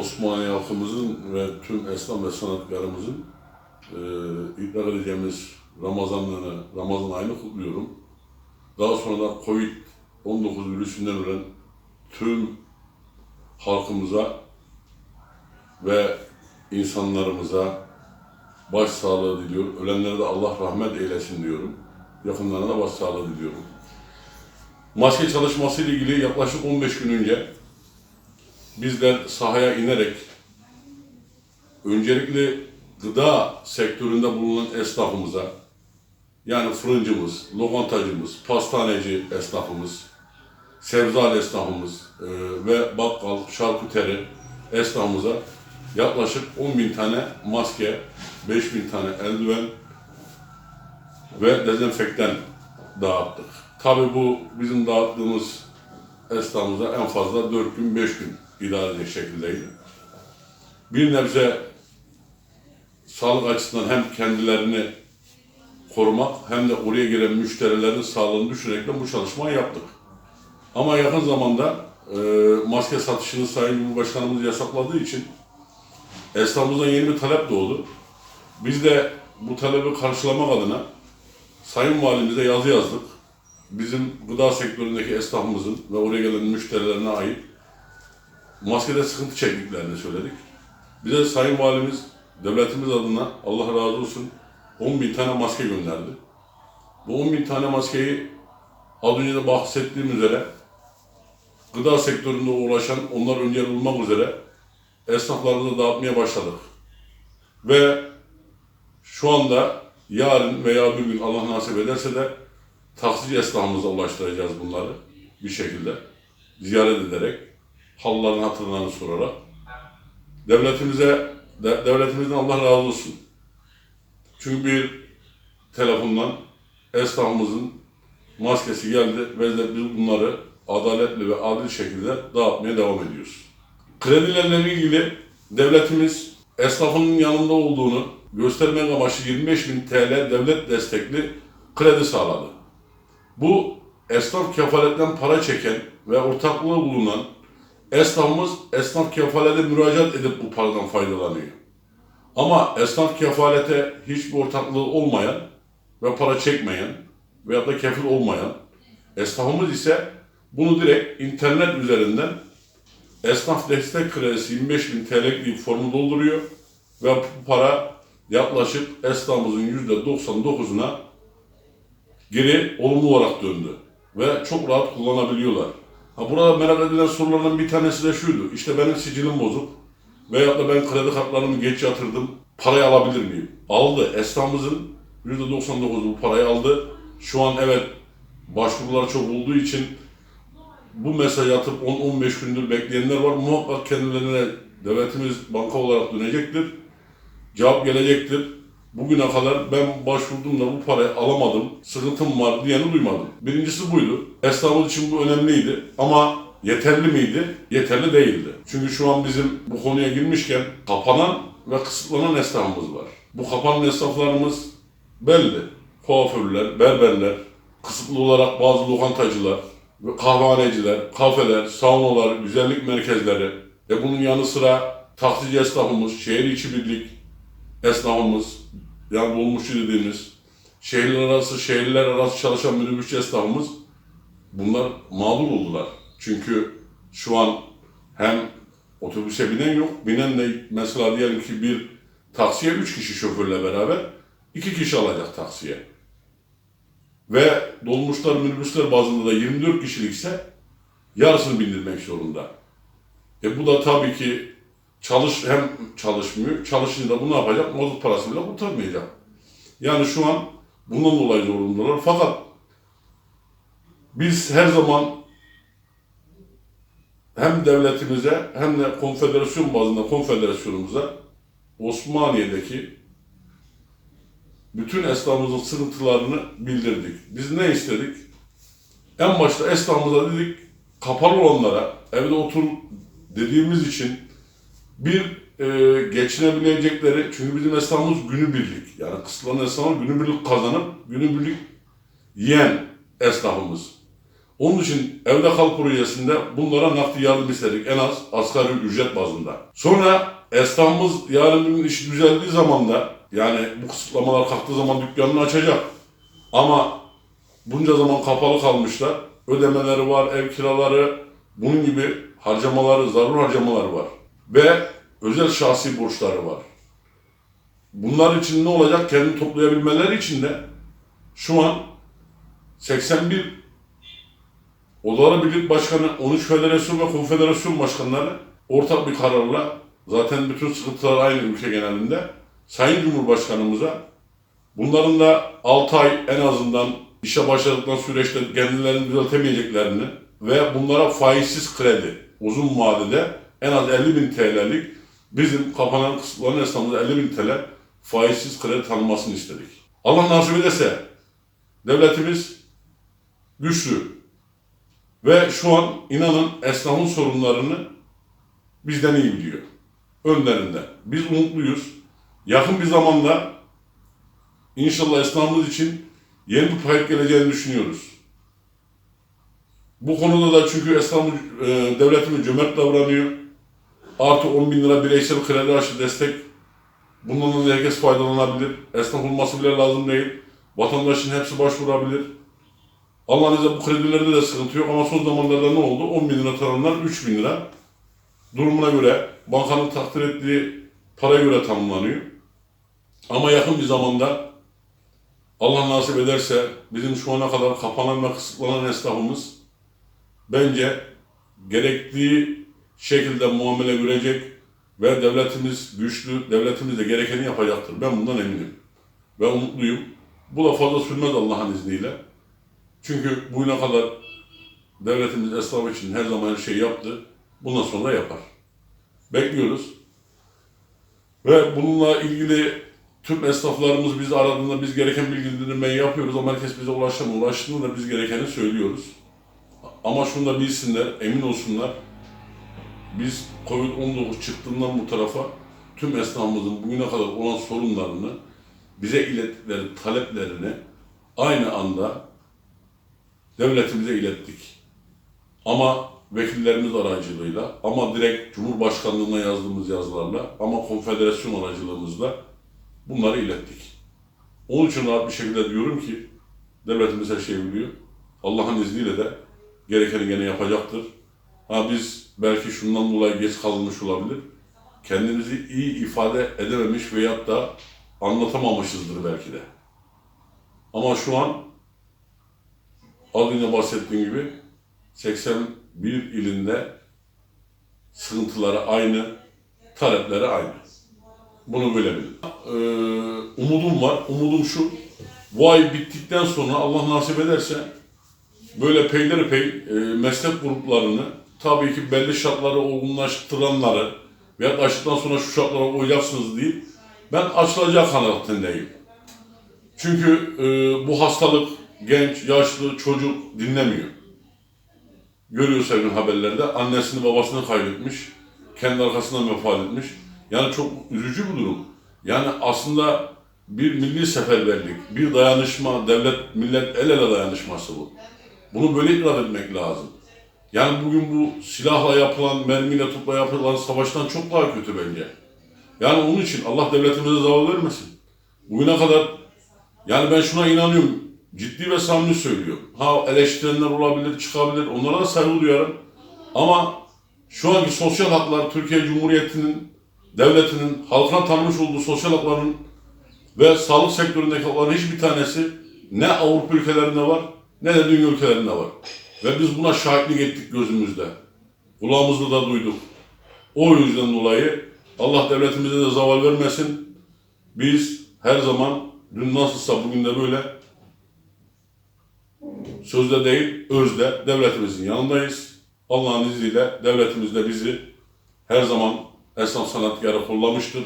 Osmaniye halkımızın ve tüm esnaf ve sanatkarımızın e, idrak edeceğimiz Ramazanlarını, Ramazan ayını kutluyorum. Daha sonra da Covid-19 virüsünden ölen tüm halkımıza ve insanlarımıza başsağlığı diliyorum. Ölenlere de Allah rahmet eylesin diyorum. Yakınlarına da başsağlığı diliyorum. Maske çalışması ile ilgili yaklaşık 15 gün önce bizler sahaya inerek öncelikle gıda sektöründe bulunan esnafımıza yani fırıncımız, lokantacımız, pastaneci esnafımız, sebzal esnafımız e, ve bakkal, şarküteri esnafımıza yaklaşık 10 bin tane maske, 5 bin tane eldiven ve dezenfektan dağıttık. Tabi bu bizim dağıttığımız esnafımıza en fazla 4 gün, 5 gün idare edecek şekildeydi. Bir nebze sağlık açısından hem kendilerini korumak hem de oraya gelen müşterilerin sağlığını düşünerek bu çalışmayı yaptık. Ama yakın zamanda e, maske satışını Sayın Cumhurbaşkanımız yasakladığı için esnafımızdan yeni bir talep doğdu. Biz de bu talebi karşılamak adına Sayın Valimize yazı yazdık. Bizim gıda sektöründeki esnafımızın ve oraya gelen müşterilerine ait maskede sıkıntı çektiklerini söyledik. Bize Sayın Valimiz devletimiz adına Allah razı olsun 10 bin tane maske gönderdi. Bu 10 bin tane maskeyi az önce de bahsettiğim üzere gıda sektöründe uğraşan onlar önce olmak üzere esnaflarımıza dağıtmaya başladık. Ve şu anda yarın veya bir gün Allah nasip ederse de taksici esnafımıza ulaştıracağız bunları bir şekilde ziyaret ederek halların hatırlarını sorarak devletimize de, devletimizden Allah razı olsun. Çünkü bir telefondan esnafımızın maskesi geldi ve de biz bunları adaletli ve adil şekilde dağıtmaya devam ediyoruz. Kredilerle ilgili devletimiz esnafın yanında olduğunu göstermek amaçlı 25 bin TL devlet destekli kredi sağladı. Bu esnaf kefaletten para çeken ve ortaklığı bulunan esnafımız esnaf kefalete müracaat edip bu paradan faydalanıyor. Ama esnaf kefalete hiçbir ortaklığı olmayan ve para çekmeyen veyahut da kefil olmayan esnafımız ise bunu direkt internet üzerinden esnaf destek kredisi 25 bin TL'lik bir formu dolduruyor ve bu para yaklaşık esnafımızın %99'una geri olumlu olarak döndü. Ve çok rahat kullanabiliyorlar. Burada merak edilen sorulardan bir tanesi de şuydu. İşte benim sicilim bozuk. Veyahut da ben kredi kartlarımı geç yatırdım. Parayı alabilir miyim? Aldı. Esnafımızın %99'u bu parayı aldı. Şu an evet başvurular çok olduğu için bu mesaj atıp 10-15 gündür bekleyenler var. Muhakkak kendilerine devletimiz banka olarak dönecektir. Cevap gelecektir. Bugüne kadar ben başvurdum da bu parayı alamadım, sıkıntım var diyeni duymadım. Birincisi buydu. Esnafımız için bu önemliydi ama yeterli miydi? Yeterli değildi. Çünkü şu an bizim bu konuya girmişken kapanan ve kısıtlanan esnafımız var. Bu kapanan esnaflarımız belli. Kuaförler, berberler, kısıtlı olarak bazı lokantacılar, ve kahvehaneciler, kafeler, saunalar, güzellik merkezleri ve bunun yanı sıra taksici esnafımız, şehir içi birlik esnafımız, yani dolmuşçu dediğimiz, şehirler arası, şehirler arası çalışan minibüsçü esnafımız bunlar mağdur oldular. Çünkü şu an hem otobüse binen yok, binen de mesela diyelim ki bir taksiye 3 kişi şoförle beraber 2 kişi alacak taksiye. Ve dolmuşlar, minibüsler bazında da 24 kişilikse yarısını bindirmek zorunda. E bu da tabii ki çalış hem çalışmıyor, çalışınca da bu ne yapacak? Mazot parası bile kurtarmayacak. Yani şu an bundan dolayı zorundalar. Fakat biz her zaman hem devletimize hem de konfederasyon bazında konfederasyonumuza Osmaniye'deki bütün esnafımızın sıkıntılarını bildirdik. Biz ne istedik? En başta esnafımıza dedik, kapalı olanlara evde otur dediğimiz için bir e, geçinebilecekleri, çünkü bizim esnafımız günübirlik, yani kısıtlanan esnafımız günübirlik kazanıp günübirlik yiyen esnafımız. Onun için evde kal projesinde bunlara nakdi yardım istedik en az asgari ücret bazında. Sonra esnafımız yarın bir gün iş düzeldiği zaman da yani bu kısıtlamalar kalktığı zaman dükkanını açacak. Ama bunca zaman kapalı kalmışlar. Ödemeleri var, ev kiraları, bunun gibi harcamaları, zarur harcamaları var. Ve özel şahsi borçları var. Bunlar için ne olacak? Kendini toplayabilmeleri için de şu an 81 Odalar Birlik Başkanı, 13 Federasyon ve Konfederasyon Başkanları ortak bir kararla zaten bütün sıkıntılar aynı ülke genelinde Sayın Cumhurbaşkanımıza bunların da 6 ay en azından işe başladıktan süreçte kendilerini düzeltemeyeceklerini ve bunlara faizsiz kredi uzun vadede en az 50 bin TL'lik bizim kapanan kısıtlanan esnafımıza 50 bin TL faizsiz kredi tanınmasını istedik. Allah nasip ederse devletimiz güçlü, ve şu an inanın esnafın sorunlarını bizden iyi biliyor. Önlerinde. Biz umutluyuz. Yakın bir zamanda inşallah esnafımız için yeni bir payet geleceğini düşünüyoruz. Bu konuda da çünkü esnafımız, e, devletimiz cömert davranıyor. Artı 10 bin lira bireysel kredi aşı destek. Bundan da herkes faydalanabilir. Esnaf olması bile lazım değil. Vatandaşın hepsi başvurabilir. Allah'ın izniyle bu kredilerde de sıkıntı yok ama son zamanlarda ne oldu? 10 bin lira tanımlar 3 bin lira. Durumuna göre, bankanın takdir ettiği paraya göre tanımlanıyor. Ama yakın bir zamanda Allah nasip ederse bizim şu ana kadar kapanan ve kısıtlanan esnafımız bence gerektiği şekilde muamele görecek ve devletimiz güçlü, devletimiz de gerekeni yapacaktır. Ben bundan eminim. Ve umutluyum. Bu da fazla sürmez Allah'ın izniyle. Çünkü bugüne kadar devletimiz esnaf için her zaman her şeyi yaptı. Bundan sonra yapar. Bekliyoruz. Ve bununla ilgili tüm esnaflarımız bizi aradığında biz gereken bilgilendirmeyi yapıyoruz ama herkes bize ulaşamıyor. Ulaştığında da biz gerekeni söylüyoruz. Ama şunu da bilsinler, emin olsunlar. Biz Covid-19 çıktığından bu tarafa tüm esnafımızın bugüne kadar olan sorunlarını, bize ilettikleri taleplerini aynı anda devletimize ilettik. Ama vekillerimiz aracılığıyla, ama direkt Cumhurbaşkanlığına yazdığımız yazılarla, ama konfederasyon aracılığımızla bunları ilettik. Onun için rahat bir şekilde diyorum ki, devletimiz her şeyi biliyor. Allah'ın izniyle de gerekeni gene yapacaktır. Ha biz belki şundan dolayı geç kalmış olabilir. Kendimizi iyi ifade edememiş veyahut da anlatamamışızdır belki de. Ama şu an az önce bahsettiğim gibi 81 ilinde sıkıntıları aynı, talepleri aynı. Bunu böyle bilin. Ee, umudum var. Umudum şu. Bu ay bittikten sonra Allah nasip ederse böyle peyderpey e, meslek gruplarını tabii ki belli şartları olgunlaştıranları veya açtıktan sonra şu şartlara uyacaksınız deyip ben açılacak kanaatindeyim. Çünkü e, bu hastalık genç, yaşlı, çocuk dinlemiyor. Görüyor sevgili haberlerde annesini babasını kaybetmiş, kendi arkasından vefat etmiş. Yani çok üzücü bir durum. Yani aslında bir milli seferberlik, bir dayanışma, devlet, millet el ele dayanışması bu. Bunu böyle idrak etmek lazım. Yani bugün bu silahla yapılan, mermiyle topla yapılan savaştan çok daha kötü bence. Yani onun için Allah devletimize zaval vermesin. Bugüne kadar yani ben şuna inanıyorum. Ciddi ve samimi söylüyorum. Ha eleştirenler olabilir, çıkabilir. Onlara da saygı duyarım. Ama şu anki sosyal haklar Türkiye Cumhuriyeti'nin, devletinin, halkına tanımış olduğu sosyal hakların ve sağlık sektöründeki hakların hiçbir tanesi ne Avrupa ülkelerinde var ne de dünya ülkelerinde var. Ve biz buna şahitlik ettik gözümüzde. Kulağımızda da duyduk. O yüzden dolayı Allah devletimize de zaval vermesin. Biz her zaman dün nasılsa bugün de böyle sözde değil, özde devletimizin yanındayız. Allah'ın izniyle devletimiz de bizi her zaman esnaf sanatkarı kollamıştır.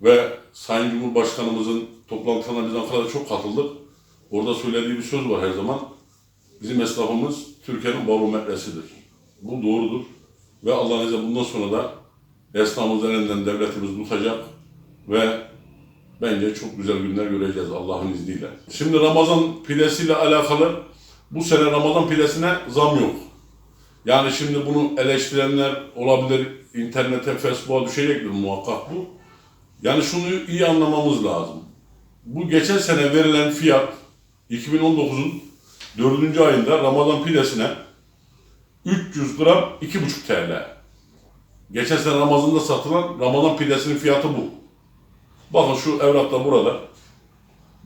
Ve Sayın Cumhurbaşkanımızın toplantılarına biz Ankara'da çok katıldık. Orada söylediği bir söz var her zaman. Bizim esnafımız Türkiye'nin barometresidir. Bu doğrudur. Ve Allah'ın izniyle bundan sonra da esnafımızın elinden devletimiz tutacak ve bence çok güzel günler göreceğiz Allah'ın izniyle. Şimdi Ramazan pidesiyle alakalı Bu sene Ramazan pidesine zam yok. Yani şimdi bunu eleştirenler olabilir, internete, Facebook'a düşecektir muhakkak bu. Yani şunu iyi anlamamız lazım. Bu geçen sene verilen fiyat 2019'un 4. ayında Ramazan pidesine 300 gram 2,5 TL. Geçen sene Ramazan'da satılan Ramazan pidesinin fiyatı bu. Bakın şu evrakta burada.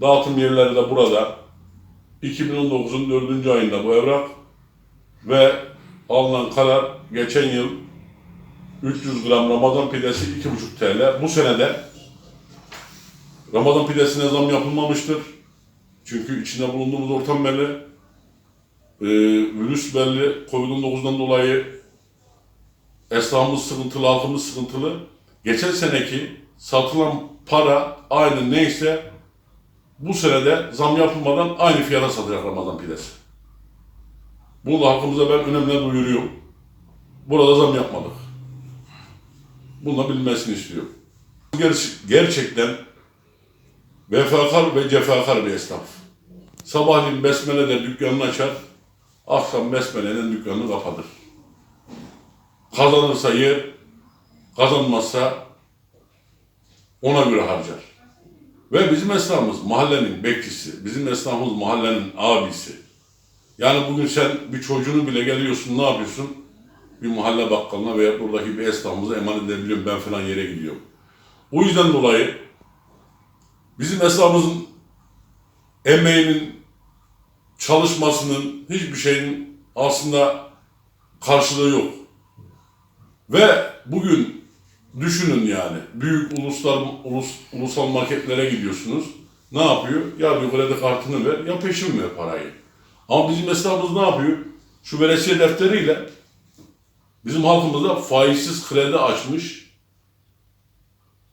Dağıtım yerleri de burada. 2019'un 4. ayında bu evrak. Ve alınan karar geçen yıl 300 gram Ramazan pidesi 2,5 TL. Bu senede Ramazan pidesine zam yapılmamıştır. Çünkü içinde bulunduğumuz ortam belli. Ee, virüs belli. Covid-19'dan dolayı esnafımız sıkıntılı, halkımız sıkıntılı. Geçen seneki satılan para aynı neyse bu senede zam yapılmadan aynı fiyata satacak Ramazan pidesi. Bunu da halkımıza ben önemli duyuruyorum. Burada zam yapmadık. Bunu bilmesini istiyorum. Ger- gerçekten vefakar ve cefakar bir esnaf. Sabahleyin Besmele'de dükkanını açar, akşam Besmele'nin dükkanını kapatır. Kazanırsa yer, kazanmazsa ona göre harcar. Ve bizim esnafımız mahallenin bekçisi, bizim esnafımız mahallenin abisi. Yani bugün sen bir çocuğunu bile geliyorsun, ne yapıyorsun? Bir mahalle bakkalına veya buradaki bir esnafımıza emanet edebiliyorum, ben falan yere gidiyorum. O yüzden dolayı bizim esnafımızın emeğinin, çalışmasının hiçbir şeyin aslında karşılığı yok. Ve bugün düşünün yani büyük uluslar ulus, ulusal marketlere gidiyorsunuz. Ne yapıyor? Ya bir kredi kartını ver ya peşin ver parayı. Ama bizim esnafımız ne yapıyor? Şu veresiye defteriyle bizim halkımıza faizsiz kredi açmış.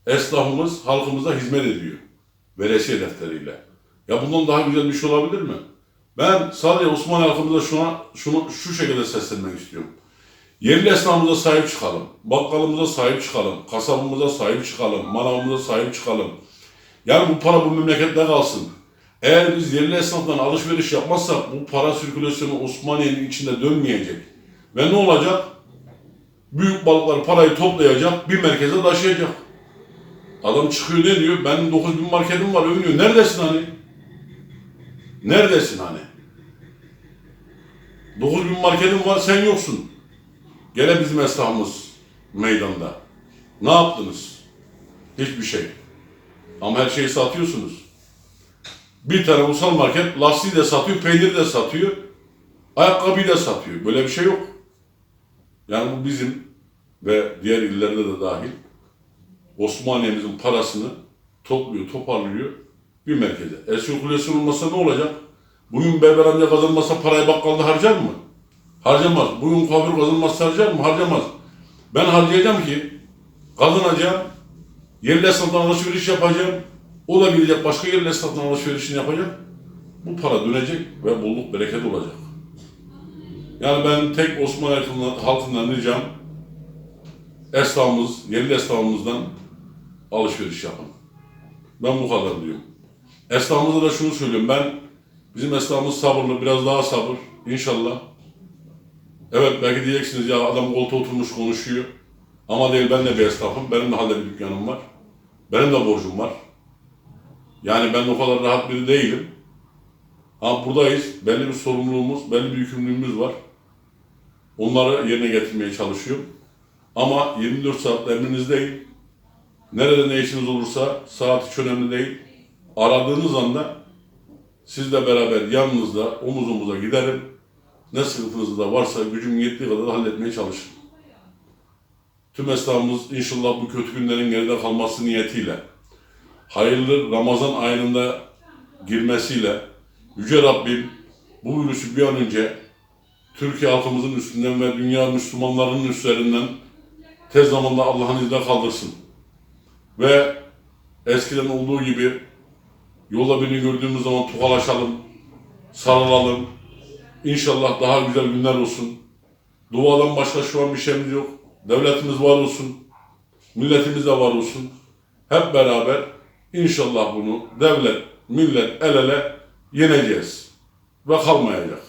Esnafımız halkımıza hizmet ediyor. Veresiye defteriyle. Ya bundan daha güzel bir şey olabilir mi? Ben sadece Osmanlı halkımıza şuna, şunu şu şekilde seslenmek istiyorum. Yerli esnafımıza sahip çıkalım. Bakkalımıza sahip çıkalım. Kasabımıza sahip çıkalım. Manavımıza sahip çıkalım. Yani bu para bu memlekette kalsın. Eğer biz yerli esnaftan alışveriş yapmazsak bu para sirkülasyonu Osmaniye'nin içinde dönmeyecek. Ve ne olacak? Büyük balıklar parayı toplayacak, bir merkeze taşıyacak. Adam çıkıyor ne diyor? Benim 9000 marketim var övünüyor. Neredesin hani? Neredesin hani? 9000 marketim var sen yoksun. Gene bizim esnafımız meydanda. Ne yaptınız? Hiçbir şey. Ama her şeyi satıyorsunuz. Bir tane ulusal market lastiği de satıyor, peyniri de satıyor, ayakkabıyı da satıyor. Böyle bir şey yok. Yani bu bizim ve diğer illerde de dahil Osmaniye'mizin parasını topluyor, toparlıyor bir merkeze. E sirkülasyon olmasa ne olacak? Bugün Berber amca kazanmasa parayı bakkalda harcar mı? Harcamaz. Bugün kuaför kazanmazsa harcar mı? Harcamaz. Ben harcayacağım ki kazanacağım, yerli esnaftan alışveriş yapacağım, o da gidecek başka yerli esnaftan alışverişini yapacak. Bu para dönecek ve bolluk bereket olacak. Yani ben tek Osmanlı halkından, halkından ricam esnafımız, yerli esnafımızdan alışveriş yapın. Ben bu kadar diyorum. Esnafımıza da şunu söylüyorum. Ben bizim esnafımız sabırlı, biraz daha sabır. İnşallah. Evet belki diyeceksiniz ya adam koltuğa oturmuş konuşuyor. Ama değil ben de bir esnafım. Benim de halde bir dükkanım var. Benim de borcum var. Yani ben o kadar rahat biri değilim. Ama buradayız. Belli bir sorumluluğumuz, belli bir yükümlülüğümüz var. Onları yerine getirmeye çalışıyorum. Ama 24 saat emrinizdeyim. Nerede ne işiniz olursa saat hiç önemli değil. Aradığınız anda sizle beraber yanınızda omuz omuza giderim. Ne sıkıntınız da varsa gücüm yettiği kadar da halletmeye çalışırım. Tüm esnafımız inşallah bu kötü günlerin geride kalması niyetiyle hayırlı Ramazan ayında girmesiyle Yüce Rabbim bu virüsü bir an önce Türkiye halkımızın üstünden ve dünya Müslümanlarının üstlerinden tez zamanda Allah'ın izniyle kaldırsın. Ve eskiden olduğu gibi yolda birini gördüğümüz zaman tokalaşalım, sarılalım. İnşallah daha güzel günler olsun. Duadan başka şu an bir şeyimiz yok. Devletimiz var olsun. Milletimiz de var olsun. Hep beraber inşallah bunu devlet, millet el ele yeneceğiz. Ve kalmayacak.